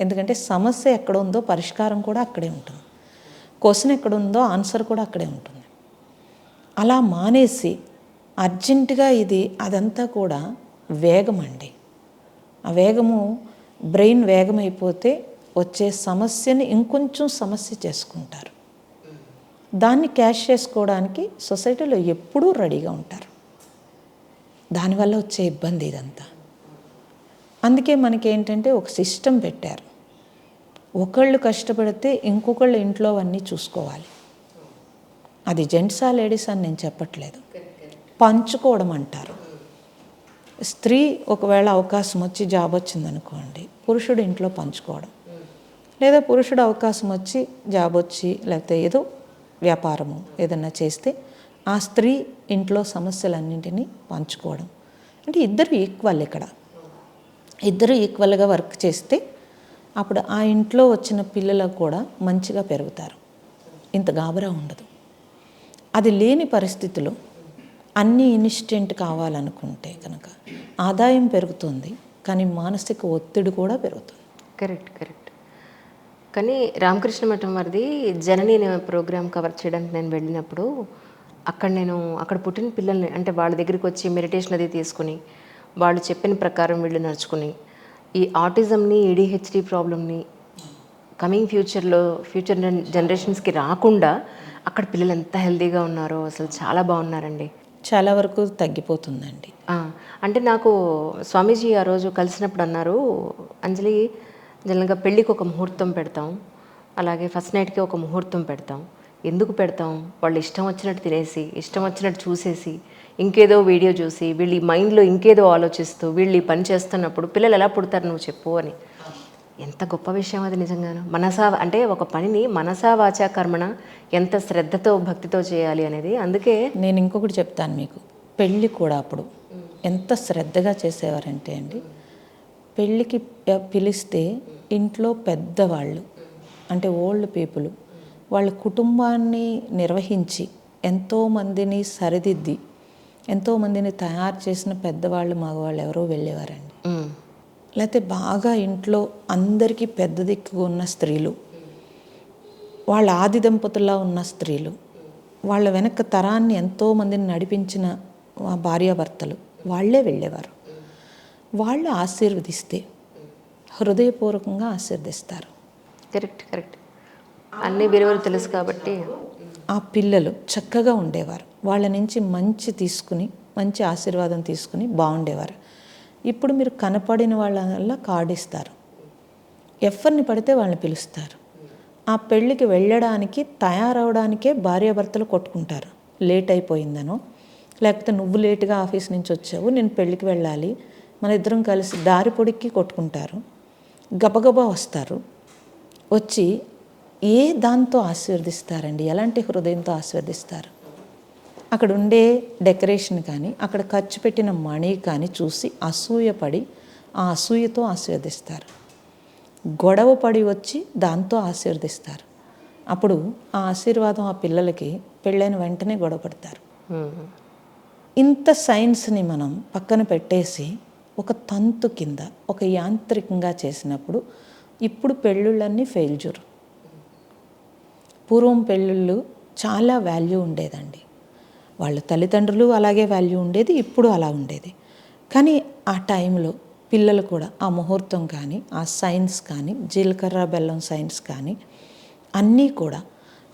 ఎందుకంటే సమస్య ఎక్కడ ఉందో పరిష్కారం కూడా అక్కడే ఉంటుంది. క్వశ్చన్ ఎక్కడ ఉందో ఆన్సర్ కూడా అక్కడే ఉంటుంది. అలా మానేసి అర్జెంటుగా ఇది అదంతా కూడా వేగం అండి ఆ వేగము బ్రెయిన్ వేగం అయిపోతే వచ్చే సమస్యని ఇంకొంచెం సమస్య చేసుకుంటారు. దాన్ని క్యాష్ చేసుకోవడానికి సొసైటీలో ఎప్పుడూ రెడీగా ఉంటారు. దానివల్ల వచ్చే ఇబ్బంది ఇదంతా. అందుకే మనకి ఏంటంటే ఒక సిస్టమ్ పెట్టారు. ఒకళ్ళు కష్టపడితే ఇంకొకళ్ళు ఇంట్లో అవన్నీ చూసుకోవాలి. అది జెంట్సా లేడీస్ అని నేను చెప్పట్లేదు. పంచుకోవడం అంటారు. స్త్రీ ఒకవేళ అవకాశం వచ్చి జాబ్ వచ్చిందనుకోండి పురుషుడు ఇంట్లో పంచుకోవడం. లేదా పురుషుడు అవకాశం వచ్చి జాబ్ వచ్చి లేకపోతే ఏదో వ్యాపారము ఏదన్నా చేస్తే ఆ స్త్రీ ఇంట్లో సమస్యలన్నింటినీ పంచుకోవడం. అంటే ఇద్దరు ఈక్వల్ ఇక్కడ. ఇద్దరు ఈక్వల్గా వర్క్ చేస్తే అప్పుడు ఆ ఇంట్లో వచ్చిన పిల్లలకు కూడా మంచిగా పెరుగుతారు. ఇంత గాబరా ఉండదు. అది లేని పరిస్థితిలో అన్నీ ఇన్స్టెంట్ కావాలనుకుంటే కనుక ఆదాయం పెరుగుతుంది కానీ మానసిక ఒత్తిడి కూడా పెరుగుతుంది. Correct correct. కానీ రామకృష్ణ మఠం వారిది జనని ప్రోగ్రాం ప్రోగ్రామ్ కవర్ చేయడానికి నేను వెళ్ళినప్పుడు అక్కడ నేను అక్కడ పుట్టిన పిల్లల్ని అంటే వాళ్ళ దగ్గరికి వచ్చి మెడిటేషన్ అది తీసుకుని వాళ్ళు చెప్పిన ప్రకారం వీళ్ళు నడుచుకుని ఈ ఆటిజంని ఏడిహెచ్డి ప్రాబ్లమ్ని కమింగ్ ఫ్యూచర్లో ఫ్యూచర్ జనరేషన్స్కి రాకుండా అక్కడ పిల్లలు ఎంత హెల్తీగా ఉన్నారో అసలు చాలా బాగున్నారండి. చాలా వరకు తగ్గిపోతుందండి. అంటే నాకు స్వామీజీ ఆ రోజు కలిసినప్పుడు అన్నారు అంజలి జనరల్గా పెళ్ళికి ఒక ముహూర్తం పెడతాం అలాగే ఫస్ట్ నైట్కి ఒక ముహూర్తం పెడతాం ఎందుకు పెడతాం? వాళ్ళు ఇష్టం వచ్చినట్టు తినేసి ఇష్టం వచ్చినట్టు చూసేసి ఇంకేదో వీడియో చూసి వీళ్ళు ఈ మైండ్లో ఇంకేదో ఆలోచిస్తూ వీళ్ళు ఈ పని చేస్తున్నప్పుడు పిల్లలు ఎలా పుడతారు నువ్వు చెప్పు అని. ఎంత గొప్ప విషయం అది నిజంగాను. మనసా అంటే ఒక పనిని మనసా వాచా కర్మణ ఎంత శ్రద్ధతో భక్తితో చేయాలి అనేది. అందుకే నేను ఇంకొకటి చెప్తాను మీకు. పెళ్ళి కూడా అప్పుడు ఎంత శ్రద్ధగా చేసేవారంటే అండి పెళ్ళికి పిలిస్తే ఇంట్లో పెద్దవాళ్ళు అంటే ఓల్డ్ పీపుల్ వాళ్ళ కుటుంబాన్ని నిర్వహించి ఎంతోమందిని సరిదిద్ది ఎంతోమందిని తయారు చేసిన పెద్దవాళ్ళు మగవాళ్ళు ఎవరో వెళ్ళేవారండి. లేకపోతే బాగా ఇంట్లో అందరికీ పెద్ద దిక్కుగా ఉన్న స్త్రీలు వాళ్ళ ఆది దంపతుల్లా ఉన్న స్త్రీలు వాళ్ళ వెనక తరాన్ని ఎంతోమందిని నడిపించిన భార్యాభర్తలు వాళ్ళే వెళ్ళేవారు. వాళ్ళు ఆశీర్వదిస్తే హృదయపూర్వకంగా ఆశీర్దిస్తారు కరెక్ట్ కరెక్ట్. అన్ని విలువలు తెలుసు కాబట్టి. ఆ పిల్లలు చక్కగా ఉండేవారు. వాళ్ళ నుంచి మంచి తీసుకుని మంచి ఆశీర్వాదం తీసుకుని బాగుండేవారు. ఇప్పుడు మీరు కనపడిన వాళ్ళ వల్ల ఇస్తారు ఎవరిని పడితే వాళ్ళని పిలుస్తారు. ఆ పెళ్ళికి వెళ్ళడానికి తయారవడానికే భార్యాభర్తలు కొట్టుకుంటారు. లేట్ అయిపోయిందనో లేకపోతే నువ్వు లేటుగా ఆఫీస్ నుంచి వచ్చావు నేను పెళ్ళికి వెళ్ళాలి మన ఇద్దరం కలిసి దారి పొడిక్కి కొట్టుకుంటారు. గబగబా వస్తారు. వచ్చి ఏ దాంతో ఆశీర్వదిస్తారండి? ఎలాంటి హృదయంతో ఆశీర్వదిస్తారు? అక్కడ ఉండే డెకరేషన్ కానీ అక్కడ ఖర్చు పెట్టిన మనీ కానీ చూసి అసూయపడి ఆ అసూయతో ఆశీర్వదిస్తారు. గొడవ పడి వచ్చి దాంతో ఆశీర్వదిస్తారు. అప్పుడు ఆ ఆశీర్వాదం ఆ పిల్లలకి పెళ్ళైన వెంటనే గొడవ పడతారు. ఇంత సైన్స్ని మనం పక్కన పెట్టేసి ఒక తంతు కింద ఒక యాంత్రికంగా చేసినప్పుడు ఇప్పుడు పెళ్ళిళ్ళన్నీ ఫెయిల్జూర్ పూర్వం పెళ్ళిళ్ళు చాలా వాల్యూ ఉండేదండి. వాళ్ళ తల్లిదండ్రులు అలాగే వాల్యూ ఉండేది ఇప్పుడు అలా ఉండేది. కానీ ఆ టైంలో పిల్లలు కూడా ఆ ముహూర్తం కానీ ఆ సైన్స్ కానీ జీలకర్ర బెల్లం సైన్స్ కానీ అన్నీ కూడా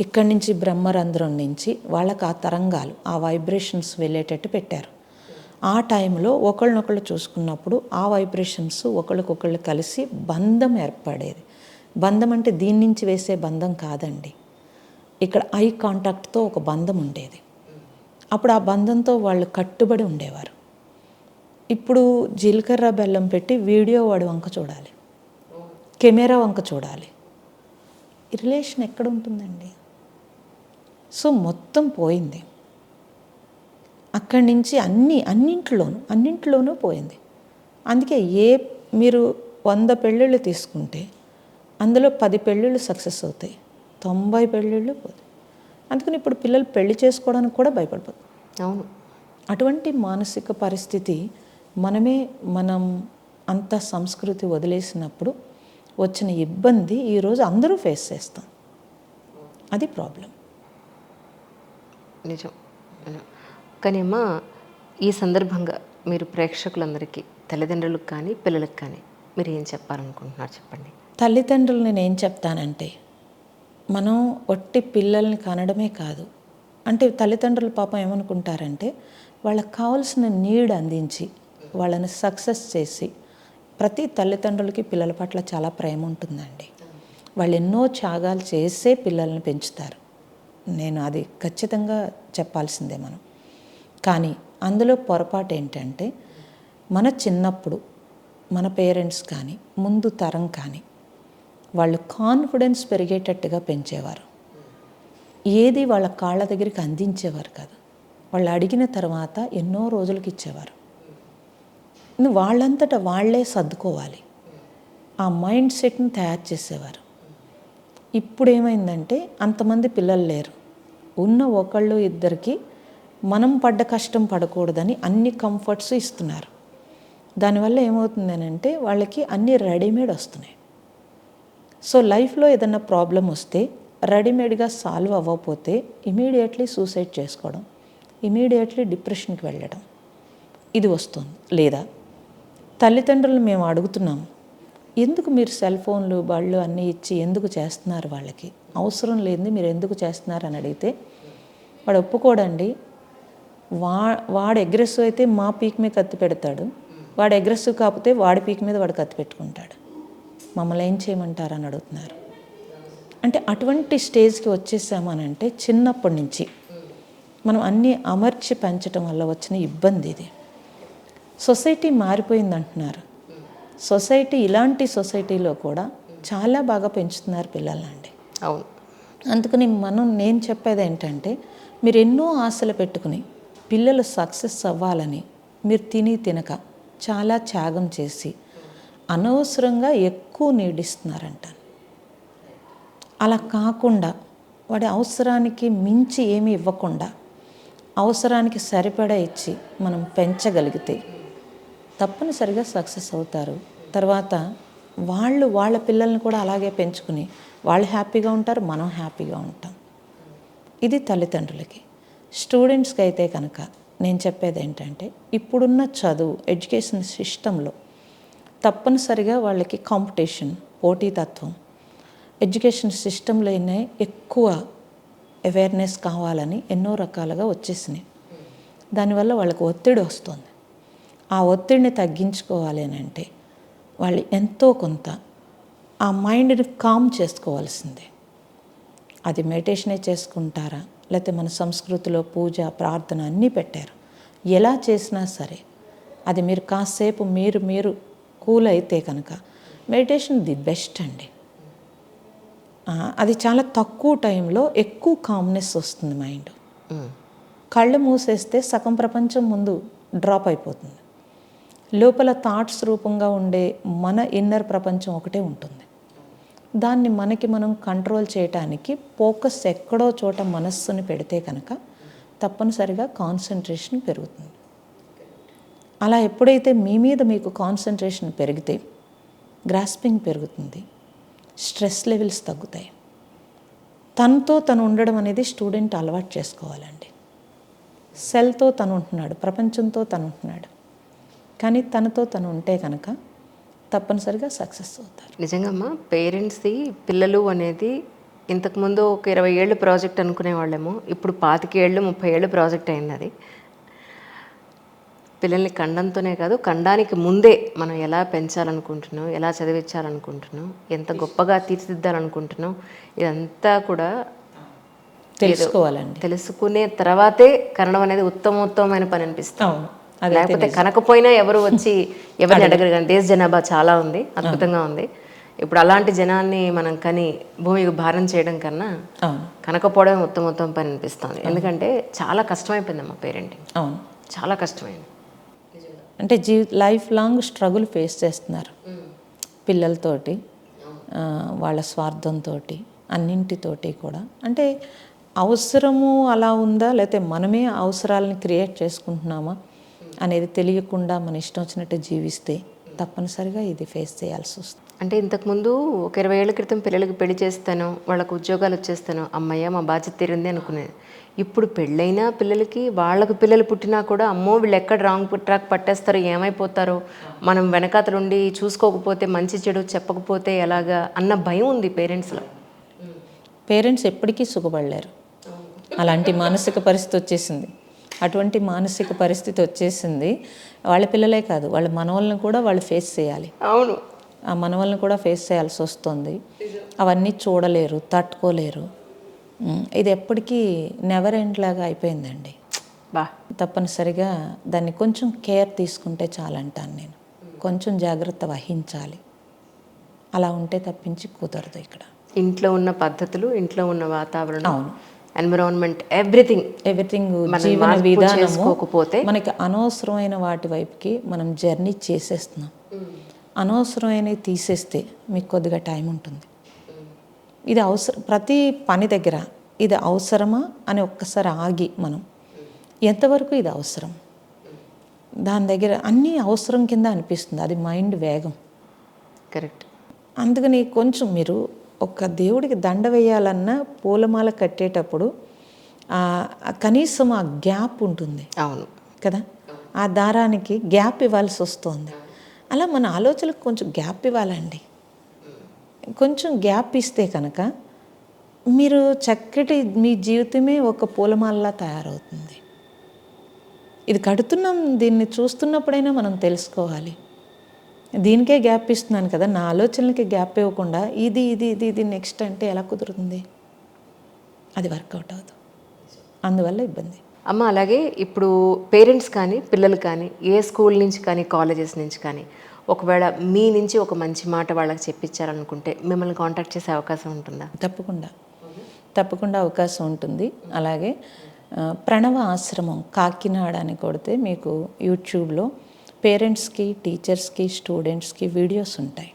ఇక్కడి నుంచి బ్రహ్మరంధ్రం నుంచి వాళ్ళకి ఆ తరంగాలు ఆ వైబ్రేషన్స్ వెళ్ళేటట్టు పెట్టారు. ఆ టైంలో ఒకళ్ళనొకళ్ళు చూసుకున్నప్పుడు ఆ వైబ్రేషన్స్ ఒకళ్ళకొకళ్ళు కలిసి బంధం ఏర్పడేది. బంధం అంటే దీని నుంచి వేసే బంధం కాదండి. ఇక్కడ ఐ కాంటాక్ట్తో ఒక బంధం ఉండేది. అప్పుడు ఆ బంధంతో వాళ్ళు కట్టుబడి ఉండేవారు. ఇప్పుడు జీలకర్ర బెల్లం పెట్టి వీడియో వాడు వంక చూడాలి. కెమెరా వంక చూడాలి. ఈ రిలేషన్ ఎక్కడ ఉంటుందండి? సో మొత్తం పోయింది. అక్కడి నుంచి అన్ని అన్నింటిలోనూ అన్నింటిలోనూ పోయింది. అందుకే ఏ మీరు వంద పెళ్ళిళ్ళు తీసుకుంటే అందులో పది పెళ్ళిళ్ళు సక్సెస్ అవుతాయి. తొంభై పెళ్ళిళ్ళు పోతాయి. అందుకని ఇప్పుడు పిల్లలు పెళ్ళి చేసుకోవడానికి కూడా భయపడిపోతారు అవును. అటువంటి మానసిక పరిస్థితి మనమే మనం అంత సంస్కృతి వదిలేసినప్పుడు వచ్చిన ఇబ్బంది ఈరోజు అందరూ ఫేస్ చేస్తాం. అది ప్రాబ్లం నిజం. నిజం. కానీ అమ్మా ఈ సందర్భంగా మీరు ప్రేక్షకులందరికీ తల్లిదండ్రులకు కానీ పిల్లలకు కానీ మీరు ఏం చెప్పాలనుకుంటున్నారు చెప్పండి? తల్లిదండ్రులు నేను ఏం చెప్తానంటే మనం ఒట్టి పిల్లల్ని కనడమే కాదు. అంటే తల్లిదండ్రుల పాపం ఏమనుకుంటారంటే వాళ్ళకి కావాల్సిన నీడ్ అందించి వాళ్ళని సక్సెస్ చేసి ప్రతి తల్లిదండ్రులకి పిల్లల పట్ల చాలా ప్రేమ ఉంటుందండి. వాళ్ళు ఎన్నో త్యాగాలు చేసే పిల్లల్ని పెంచుతారు. నేను అది ఖచ్చితంగా చెప్పాల్సిందే మనం. కానీ అందులో పొరపాటు ఏంటంటే మన చిన్నప్పుడు మన పేరెంట్స్ కానీ ముందు తరం కానీ వాళ్ళు కాన్ఫిడెన్స్ పెరిగేటట్టుగా పెంచేవారు. ఏది వాళ్ళ కాళ్ళ దగ్గరికి అందించేవారు కాదు. వాళ్ళు అడిగిన తర్వాత ఎన్నో రోజులకి ఇచ్చేవారు. వాళ్ళంతటా వాళ్ళంతట వాళ్ళే సర్దుకోవాలి. ఆ మైండ్ సెట్ని తయారు చేసేవారు. ఇప్పుడు ఏమైందంటే అంతమంది పిల్లలు లేరు. ఉన్న ఒకళ్ళు ఇద్దరికి మనం పడ్డ కష్టం పడకూడదని అన్ని కంఫర్ట్స్ ఇస్తున్నారు. దానివల్ల ఏమవుతుందనంటే వాళ్ళకి అన్నీ రెడీమేడ్ వస్తున్నాయి. సో లైఫ్లో ఏదైనా ప్రాబ్లం వస్తే రెడీమేడ్గా సాల్వ్ అవ్వకపోతే ఇమీడియట్లీ సూసైడ్ చేసుకోవడం ఇమీడియట్లీ డిప్రెషన్కి వెళ్ళడం ఇది వస్తుంది. లేదా తల్లిదండ్రులు మేము అడుగుతున్నాము ఎందుకు మీరు సెల్ ఫోన్లు బళ్ళు అన్నీ ఇచ్చి ఎందుకు చేస్తున్నారు వాళ్ళకి? అవసరం లేనిది మీరు ఎందుకు చేస్తున్నారు? అని అడిగితే వాడు ఒప్పుకోడండి. వా వాడు అగ్రెసివ్ అయితే మా పీక్ మీద కత్తి పెడతాడు. వాడు అగ్రెసివ్ కాకపోతే వాడి పీక్ మీద వాడు కత్తి పెట్టుకుంటాడు. మమ్మల్ని ఏం చేయమంటారు అని అడుగుతున్నారు. అంటే అటువంటి స్టేజ్కి వచ్చేసామనంటే చిన్నప్పటి నుంచి మనం అన్నీ అమర్చి పెంచడం వల్ల వచ్చిన ఇబ్బంది ఇది. సొసైటీ మారిపోయింది అంటున్నారు. సొసైటీ ఇలాంటి సొసైటీలో కూడా చాలా బాగా పెంచుతున్నారు పిల్లలండి. అవును. అందుకని మనం నేను చెప్పేది ఏంటంటే మీరు ఎన్నో ఆశలు పెట్టుకుని పిల్లలు సక్సెస్ అవ్వాలని మీరు తిని తినక చాలా త్యాగం చేసి అనవసరంగా ఎక్కువ నీడిస్తున్నారంట. అలా కాకుండా వాడి అవసరానికి మించి ఏమీ ఇవ్వకుండా అవసరానికి సరిపడా ఇచ్చి మనం పెంచగలిగితే తప్పనిసరిగా సక్సెస్ అవుతారు. తర్వాత వాళ్ళు వాళ్ళ పిల్లల్ని కూడా అలాగే పెంచుకుని వాళ్ళు హ్యాపీగా ఉంటారు మనం హ్యాపీగా ఉంటాం. ఇది తల్లిదండ్రులకి. స్టూడెంట్స్కి అయితే కనుక నేను చెప్పేది ఏంటంటే ఇప్పుడున్న చదువు ఎడ్యుకేషన్ సిస్టంలో తప్పనిసరిగా వాళ్ళకి కాంపిటీషన్ పోటీతత్వం ఎడ్యుకేషన్ సిస్టంలోనే ఎక్కువ అవేర్నెస్ కావాలని ఎన్నో రకాలుగా వచ్చేసినాయి. దానివల్ల వాళ్ళకి ఒత్తిడి వస్తుంది. ఆ ఒత్తిడిని తగ్గించుకోవాలి అని అంటే వాళ్ళు ఎంతో కొంత ఆ మైండ్ని కామ్ చేసుకోవాల్సిందే. అది మెడిటేషనే చేసుకుంటారా? లేకపోతే మన సంస్కృతిలో పూజ ప్రార్థన అన్నీ పెట్టారు. ఎలా చేసినా సరే అది మీరు కాసేపు మీరు మీరు కూల్ అయితే కనుక మెడిటేషన్ ది బెస్ట్ అండి. అది చాలా తక్కువ టైంలో ఎక్కువ కామ్నెస్ వస్తుంది మైండ్. కళ్ళు మూసేస్తే సగం ప్రపంచం ముందు డ్రాప్ అయిపోతుంది. లోపల థాట్స్ రూపంగా ఉండే మన ఇన్నర్ ప్రపంచం ఒకటే ఉంటుంది. దాన్ని మనకి మనం కంట్రోల్ చేయటానికి ఫోకస్ ఎక్కడో చోట మనస్సుని పెడితే కనుక తప్పనిసరిగా కాన్సన్ట్రేషన్ పెరుగుతుంది. అలా ఎప్పుడైతే మీ మీద మీకు కాన్సన్ట్రేషన్ పెరిగితే గ్రాస్పింగ్ పెరుగుతుంది. స్ట్రెస్ లెవెల్స్ తగ్గుతాయి. తనతో తను ఉండడం అనేది స్టూడెంట్ అలవాటు చేసుకోవాలండి. సెల్తో తను ఉంటున్నాడు ప్రపంచంతో తను ఉంటున్నాడు. కానీ తనతో తను ఉంటే కనుక తప్పనిసరిగా సక్సెస్ అవుతారు. నిజంగా పేరెంట్స్ది పిల్లలు అనేది ఇంతకుముందు ఒక ఇరవై ఏళ్ళు ప్రాజెక్ట్ అనుకునేవాళ్ళేమో. ఇప్పుడు పాతికేళ్ళు ముప్పై ఏళ్ళు ప్రాజెక్ట్ అయింది అది. పిల్లల్ని కండంతోనే కాదు కండానికి ముందే మనం ఎలా పెంచాలనుకుంటున్నాం ఎలా చదివించాలనుకుంటున్నాం ఎంత గొప్పగా తీర్చిదిద్దాలనుకుంటున్నాం ఇదంతా కూడా తెలుసుకోవాలండి. తెలుసుకునే తర్వాతే కనడం అనేది ఉత్తమోత్తమైన పని అది లేకపోతే కనకపోయినా ఎవరు వచ్చి ఎవరిని అడగరు కానీ దేశ జనాభా చాలా ఉంది అద్భుతంగా ఉంది. ఇప్పుడు అలాంటి జనాన్ని మనం కని భూమికి భారం చేయడం కన్నా అవును. కనకపోవడం ఉత్తమోత్తమ పని అనిపిస్తుంది. ఎందుకంటే చాలా కష్టమైపోయిందమ్మా పేరెంటింగ్ అవును. చాలా కష్టమైంది. అంటే జీ లైఫ్ లాంగ్ స్ట్రగుల్ ఫేస్ చేస్తున్నారు. పిల్లలతోటి వాళ్ళ స్వార్థంతో అన్నింటితోటి కూడా. అంటే అవసరము అలా ఉందా? లేకపోతే మనమే అవసరాలని క్రియేట్ చేసుకుంటున్నామా? అనేది తెలియకుండా మన ఇష్టం వచ్చినట్టు జీవిస్తే తప్పనిసరిగా ఇది ఫేస్ చేయాల్సి వస్తుంది. అంటే ఇంతకుముందు ఒక ఇరవై ఏళ్ళ క్రితం పిల్లలకి పెళ్ళి చేస్తాను వాళ్ళకు ఉద్యోగాలు వచ్చేస్తాను అమ్మయ్య మా బాధ్యత తీరింది అనుకునేది. ఇప్పుడు పెళ్ళైనా పిల్లలకి వాళ్ళకు పిల్లలు పుట్టినా కూడా అమ్మో వీళ్ళు ఎక్కడ రాంగ్ ట్రాక్ పట్టేస్తారో ఏమైపోతారో మనం వెనకాతలుండి చూసుకోకపోతే మంచి చెడు చెప్పకపోతే ఎలాగా అన్న భయం ఉంది పేరెంట్స్లో. పేరెంట్స్ ఎప్పటికీ సుఖపడలేరు. అలాంటి మానసిక పరిస్థితి వచ్చేసింది. అటువంటి మానసిక పరిస్థితి వచ్చేసింది. వాళ్ళ పిల్లలే కాదు వాళ్ళ మనవల్ని కూడా వాళ్ళు ఫేస్ చేయాలి. అవును. ఆ మనవల్ని కూడా ఫేస్ చేయాల్సి వస్తుంది. అవన్నీ చూడలేరు తట్టుకోలేరు. ఇది ఎప్పటికీ నెవర్ ఎండ్ లాగా అయిపోయిందండి. బా. తప్పనిసరిగా దాన్ని కొంచెం కేర్ తీసుకుంటే చాలంటాను నేను. కొంచెం జాగ్రత్త వహించాలి. అలా ఉంటే తప్పించి కుదరదు ఇక్కడ. ఇంట్లో ఉన్న పద్ధతులు ఇంట్లో ఉన్న వాతావరణం అవును. ఎన్విరాన్మెంట్ ఎవ్రీథింగ్ ఎవ్రీథింగ్ జీవన మార్పు విధానము చేసుకోకపోతే మనకి అనవసరమైన వాటి వైపుకి మనం జర్నీ చేసేస్తున్నాం. అనవసరమైనవి తీసేస్తే మీకు కొద్దిగా టైం ఉంటుంది. ఇది అవసరం ప్రతి పని దగ్గర ఇది అవసరమా అని ఒక్కసారి ఆగి మనం ఎంతవరకు ఇది అవసరం? దాని దగ్గర అన్నీ అవసరం కింద అనిపిస్తుంది అది మైండ్ వేగం. కరెక్ట్. అందుకని కొంచెం మీరు ఒక దేవుడికి దండ వేయాలన్నా పూలమాల కట్టేటప్పుడు కనీసం ఆ గ్యాప్ ఉంటుంది. అవును. కదా? ఆ దారానికి గ్యాప్ ఇవ్వాల్సి వస్తుంది. అలా మన ఆలోచనలకు కొంచెం గ్యాప్ ఇవ్వాలండి. కొంచెం గ్యాప్ ఇస్తే కనుక మీరు చక్కటి మీ జీవితమే ఒక పూలమాలలా తయారవుతుంది. ఇది కడుతున్నాం దీన్ని చూస్తున్నప్పుడైనా మనం తెలుసుకోవాలి. దీనికే గ్యాప్ ఇస్తున్నాను కదా నా ఆలోచనలకి గ్యాప్ ఇవ్వకుండా ఇది ఇది ఇది ఇది నెక్స్ట్ అంటే ఎలా కుదురుతుంది? అది వర్కౌట్ అవ్వదు. అందువల్ల ఇబ్బంది. అమ్మ అలాగే ఇప్పుడు పేరెంట్స్ కానీ పిల్లలు కానీ ఏ స్కూల్ నుంచి కానీ కాలేజెస్ నుంచి కానీ ఒకవేళ మీ నుంచి ఒక మంచి మాట వాళ్ళకి చెప్పించాలనుకుంటే మిమ్మల్ని కాంటాక్ట్ చేసే అవకాశం ఉంటుందా? తప్పకుండా. తప్పకుండా అవకాశం ఉంటుంది. అలాగే ప్రణవ ఆశ్రమం కాకినాడ అని కొడితే మీకు యూట్యూబ్లో పేరెంట్స్కి టీచర్స్కి స్టూడెంట్స్కి వీడియోస్ ఉంటాయి.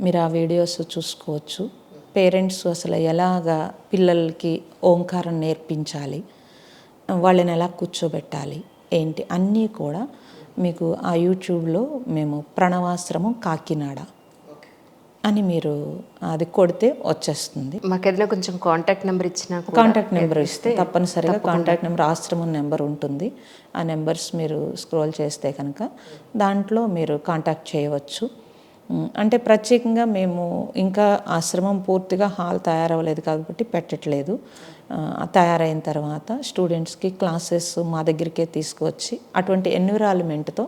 మీరు ఆ వీడియోస్ చూసుకోవచ్చు. పేరెంట్స్ అసలు ఎలాగా పిల్లలకి ఓంకారం నేర్పించాలి? వాళ్ళని ఎలా కూర్చోబెట్టాలి? ఏంటి? అన్నీ కూడా మీకు ఆ యూట్యూబ్లో మేము ప్రణవాశ్రమం కాకినాడ అని మీరు అది కొడితే వచ్చేస్తుంది. మాకేదైనా కొంచెం కాంటాక్ట్ నెంబర్ ఇచ్చినా కాంటాక్ట్ నెంబర్ ఇస్తే తప్పనిసరిగా కాంటాక్ట్ నెంబర్ ఆశ్రమం నెంబర్ ఉంటుంది. ఆ నెంబర్స్ మీరు స్క్రోల్ చేస్తే కనుక దాంట్లో మీరు కాంటాక్ట్ చేయవచ్చు. అంటే ప్రత్యేకంగా మేము ఇంకా ఆశ్రమం పూర్తిగా హాల్ తయారవ్వలేదు కాబట్టి పెట్టట్లేదు. తయారైన తర్వాత స్టూడెంట్స్కి క్లాసెస్ మా దగ్గరికే తీసుకువచ్చి అటువంటి ఎన్విరాన్మెంట్తో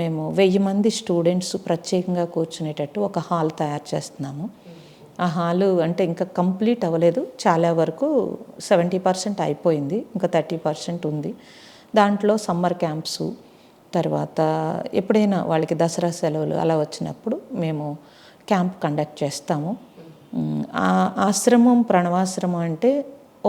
మేము వెయ్యి మంది స్టూడెంట్స్ ప్రత్యేకంగా కూర్చునేటట్టు ఒక హాల్ తయారు చేస్తున్నాము. ఆ హాలు అంటే ఇంకా కంప్లీట్ అవ్వలేదు. చాలా వరకు సెవెంటీ పర్సెంట్ అయిపోయింది. ఇంకా థర్టీ పర్సెంట్ ఉంది. దాంట్లో సమ్మర్ క్యాంప్స్ తర్వాత ఎప్పుడైనా వాళ్ళకి దసరా సెలవులు అలా వచ్చినప్పుడు మేము క్యాంప్ కండక్ట్ చేస్తాము. ఆశ్రమం ప్రణవాశ్రమం అంటే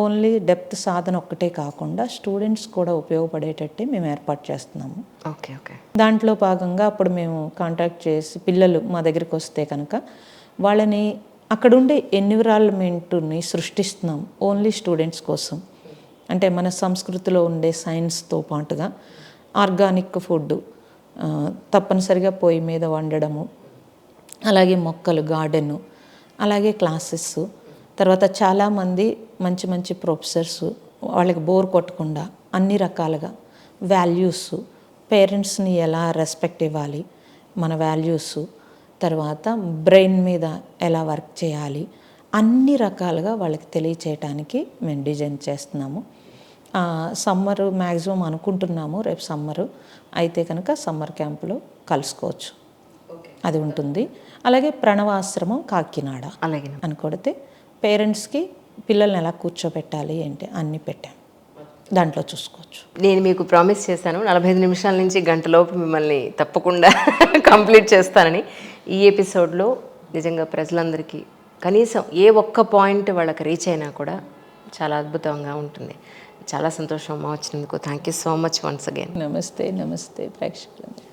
ఓన్లీ డెప్త్ సాధన ఒక్కటే కాకుండా స్టూడెంట్స్ కూడా ఉపయోగపడేటట్టే మేము ఏర్పాటు చేస్తున్నాము. Okay okay. దాంట్లో భాగంగా అప్పుడు మేము కాంటాక్ట్ చేసి పిల్లలు మా దగ్గరికి వస్తే కనుక వాళ్ళని అక్కడుండే ఎన్విరాన్మెంట్ని సృష్టిస్తున్నాం ఓన్లీ స్టూడెంట్స్ కోసం. అంటే మన సంస్కృతిలో ఉండే సైన్స్తో పాటుగా ఆర్గానిక్ ఫుడ్ తప్పనిసరిగా పొయ్యి మీద వండడము అలాగే మొక్కలు గార్డెను అలాగే క్లాసెస్ తర్వాత చాలామంది మంచి మంచి ప్రొఫెసర్స్ వాళ్ళకి బోర్ కొట్టకుండా అన్ని రకాలుగా వాల్యూస్ పేరెంట్స్ని ఎలా రెస్పెక్ట్ ఇవ్వాలి మన వాల్యూస్ తర్వాత బ్రెయిన్ మీద ఎలా వర్క్ చేయాలి అన్ని రకాలుగా వాళ్ళకి తెలియచేయటానికి మేము డిజైన్ చేస్తున్నాము. సమ్మర్ మ్యాక్సిమం అనుకుంటున్నాము రేపు సమ్మరు. అయితే కనుక సమ్మర్ క్యాంపులో కలుసుకోవచ్చు. అది ఉంటుంది. అలాగే ప్రణవాశ్రమం కాకినాడ అలాగే. అని కొడితే పేరెంట్స్కి పిల్లల్ని ఎలా కూర్చోబెట్టాలి ఏంటి అన్నీ పెట్టాం. దాంట్లో చూసుకోవచ్చు. నేను మీకు ప్రామిస్ చేశాను నలభై ఐదు నిమిషాల నుంచి గంటలోపు మిమ్మల్ని తప్పకుండా కంప్లీట్ చేస్తానని. ఈ ఎపిసోడ్లో నిజంగా ప్రజలందరికీ కనీసం ఏ ఒక్క పాయింట్ వాళ్ళకి రీచ్ అయినా కూడా చాలా అద్భుతంగా ఉంటుంది. చాలా సంతోషం అమ్మ వచ్చినందుకు. Thank you so much once again నమస్తే నమస్తే ప్రేక్షకులందరూ.